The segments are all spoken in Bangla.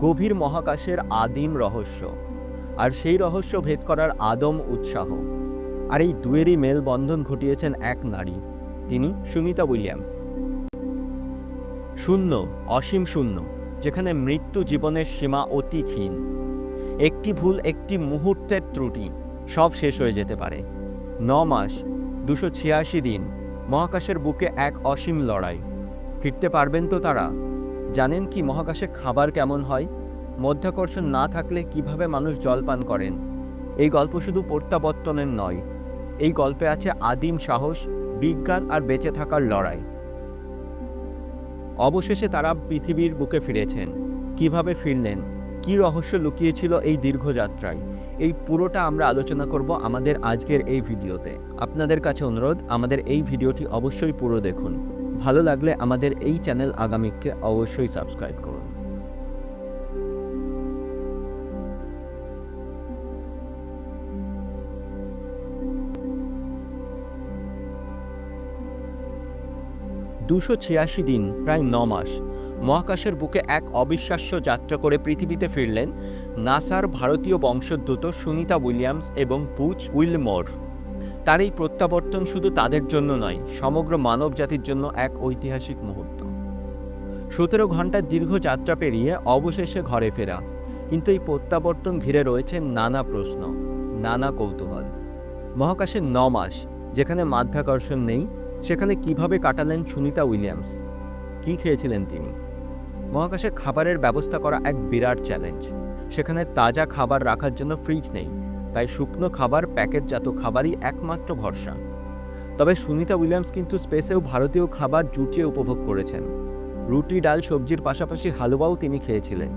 গভীর মহাকাশের আদিম রহস্য। আর সেই রহস্য ভেদ করার আদম উৎসাহ। আর এই দুয়েরই মেলবন্ধন ঘটিয়েছেন এক নারী, তিনি সুনিতা উইলিয়ামস। শূন্য, অসীম শূন্য, যেখানে মৃত্যু জীবনের সীমা অতি ক্ষীণ। একটি ভুল একটি মুহূর্তের ত্রুটি, সব শেষ হয়ে যেতে পারে। ন মাস, দুশো ছিয়াশি দিন, মহাকাশের বুকে এক অসীম লড়াই। ফিরতে পারবেন তো তারা? জানেন কি মহাকাশে খাবার কেমন হয়? মধ্যাকর্ষণ না থাকলে কীভাবে মানুষ জল পান করেন? এই গল্প শুধু প্রত্যাবর্তনের নয়, এই গল্পে আছে আদিম সাহস, বিজ্ঞান আর বেঁচে থাকার লড়াই। অবশেষে তারা পৃথিবীর বুকে ফিরেছেন। কীভাবে ফিরলেন? কি রহস্য লুকিয়েছিল এই দীর্ঘ যাত্রায়? এই পুরোটা আমরা আলোচনা করব আমাদের আজকের এই ভিডিওতে। আপনাদের কাছে অনুরোধ, আমাদের এই ভিডিওটি অবশ্যই পুরো দেখুন। ভালো লাগলে আমাদের এই চ্যানেল আগামীকে অবশ্যই সাবস্ক্রাইব করুন। দুশো ছিয়াশি দিন, প্রায় ন মাস, মহাকাশের বুকে এক অবিশ্বাস্য যাত্রা করে পৃথিবীতে ফিরলেন নাসার ভারতীয় বংশোদ্ভূত সুনিতা উইলিয়ামস এবং পুচ উইলমোর। তার এই প্রত্যাবর্তন শুধু তাদের জন্য নয়, সমগ্র মানব জাতির জন্য এক ঐতিহাসিক মুহূর্ত। সতেরো ঘণ্টার দীর্ঘ যাত্রা পেরিয়ে অবশেষে ঘরে ফেরা, কিন্তু এই প্রত্যাবর্তন ঘিরে রয়েছে নানা প্রশ্ন, নানা কৌতূহল। মহাকাশে ন মাস, যেখানে মাধ্যাকর্ষণ নেই, সেখানে কীভাবে কাটালেন সুনিতা উইলিয়ামস? কি খেয়েছিলেন তিনি? মহাকাশে খাবারের ব্যবস্থা করা এক বিরাট চ্যালেঞ্জ, সেখানে তাজা খাবার রাখার জন্য ফ্রিজ নেই তাই শুকনো খাবার প্যাকেটজাত খাবারই একমাত্র ভরসা। তবে সুনিতা উইলিয়ামস কিন্তু স্পেসেও ভারতীয় খাবার জুটিয়ে উপভোগ করেছেন। রুটি, ডাল, সবজির পাশাপাশি হালুয়াও তিনি খেয়েছিলেন।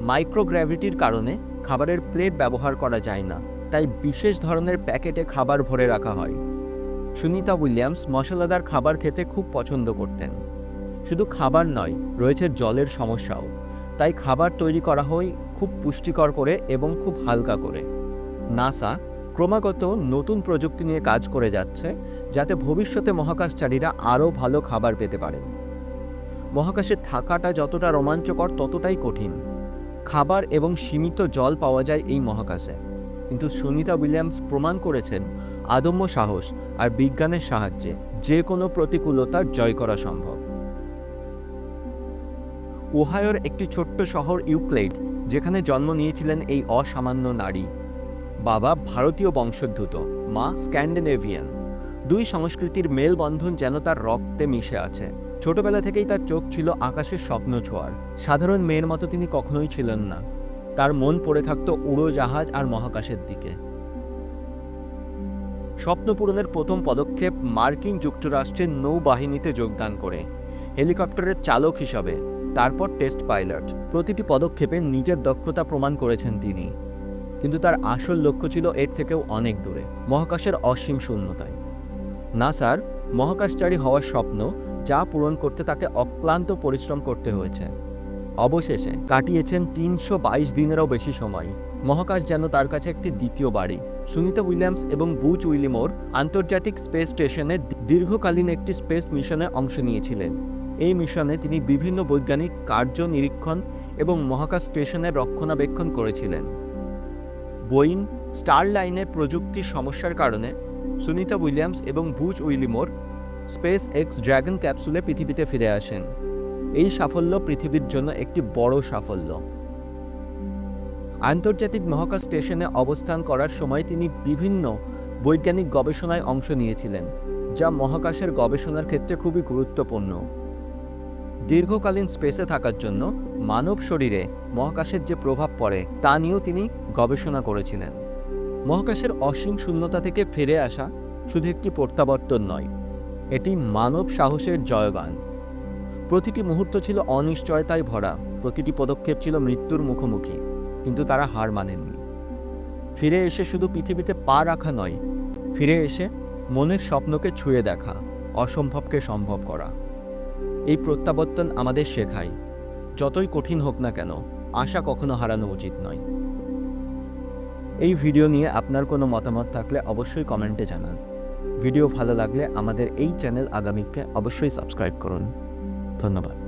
মাইক্রোগ্র্যাভিটির কারণে খাবারের প্লেট ব্যবহার করা যায় না, তাই বিশেষ ধরনের প্যাকেটে খাবার ভরে রাখা হয়। সুনিতা উইলিয়ামস মশলাদার খাবার খেতে খুব পছন্দ করতেন। শুধু খাবার নয়, রয়েছে জলের সমস্যাও। তাই খাবার তৈরি করা হয় খুব পুষ্টিকর করে এবং খুব হালকা করে। নাসা ক্রমাগত নতুন প্রযুক্তি নিয়ে কাজ করে যাচ্ছে, যাতে ভবিষ্যতে মহাকাশচারীরা আরও ভালো খাবার পেতে পারেন মহাকাশে থাকাটা যতটা রোমাঞ্চকর, ততটাই কঠিন। খাবার এবং সীমিত জল পাওয়া যায় এই মহাকাশে। কিন্তু সুনিতা উইলিয়ামস প্রমাণ করেছেন, আদম্য সাহস আর বিজ্ঞানের সাহায্যে যে কোনো প্রতিকূলতার জয় করা সম্ভব। ওহায়োর একটি ছোট্ট শহর ইউক্লেড যেখানে জন্ম নিয়েছিলেন এই অসামান্য নারী। বাবা ভারতীয় বংশোদ্ভূত, মা স্ক্যান্ডিনেভিয়ান। দুই সংস্কৃতির মেলবন্ধন যেন তার রক্তে মিশে আছে। ছোটবেলা থেকেই তার চোখ ছিল আকাশের স্বপ্ন ছোঁয়ার। সাধারণ মেয়ের মতো তিনি কখনোই ছিলেন না। তার মন পড়ে থাকত উড়োজাহাজ আর মহাকাশের দিকে। স্বপ্ন পূরণের প্রথম পদক্ষেপ মার্কিন যুক্তরাষ্ট্রের নৌবাহিনীতে যোগদান করে। হেলিকপ্টারের চালক হিসাবে, তারপর টেস্ট পাইলট। প্রতিটি পদক্ষেপে নিজের দক্ষতা প্রমাণ করেছেন তিনি। কিন্তু তার আসল লক্ষ্য ছিল এর থেকেও অনেক দূরে, মহাকাশের অসীম শূন্যতায়। নাসার মহাকাশচারী হওয়ার স্বপ্ন যা পূরণ করতে তাকে অক্লান্ত পরিশ্রম করতে হয়েছে। অবশেষে কাটিয়েছেন তিনশো বাইশ দিনেরও বেশি সময়। মহাকাশ যেন তার কাছে একটি দ্বিতীয় বাড়ি। সুনিতা উইলিয়ামস এবং বুচ উইলিমোর আন্তর্জাতিক স্পেস স্টেশনে দীর্ঘকালীন একটি স্পেস মিশনে অংশ নিয়েছিলেন। এই মিশনে তিনি বিভিন্ন বৈজ্ঞানিক কার্য নিরীক্ষণ এবং মহাকাশ স্টেশনের রক্ষণাবেক্ষণ করেছিলেন। বোয়িং স্টার লাইনের প্রযুক্তির সমস্যার কারণে সুনিতা উইলিয়ামস এবং Butch Wilmore SpaceX Dragon ক্যাপসুলে পৃথিবীতে ফিরে আসেন। এই সাফল্য পৃথিবীর জন্য একটি বড় সাফল্য। আন্তর্জাতিক মহাকাশ স্টেশনে অবস্থান করার সময় তিনি বিভিন্ন বৈজ্ঞানিক গবেষণায় অংশ নিয়েছিলেন, যা মহাকাশের গবেষণার ক্ষেত্রে খুবই গুরুত্বপূর্ণ। দীর্ঘকালীন স্পেসে থাকার জন্য মানব শরীরে মহাকাশের যে প্রভাব পড়ে, তা নিয়েও তিনি গবেষণা করেছিলেন। মহাকাশের অসীম শূন্যতা থেকে ফিরে আসা শুধু একটি প্রত্যাবর্তন নয়, এটি মানব সাহসের জয়গান। প্রতিটি মুহূর্ত ছিল অনিশ্চয়তায় ভরা, প্রতিটি পদক্ষেপ ছিল মৃত্যুর মুখোমুখি, কিন্তু তারা হার মানেননি। ফিরে এসে শুধু পৃথিবীতে পা রাখা নয়, ফিরে এসে মনের স্বপ্নকে ছুঁয়ে দেখা, অসম্ভবকে সম্ভব করা। এই প্রত্যাবর্তন আমাদের শেখায়, যতই কঠিন হোক না কেন, আশা কখনো হারানো উচিত নয়। এই ভিডিও নিয়ে আপনার কোনো মতামত থাকলে অবশ্যই কমেন্টে জানান। ভিডিও ভালো লাগলে আমাদের এই চ্যানেল আগামীকে অবশ্যই সাবস্ক্রাইব করুন। ধন্যবাদ।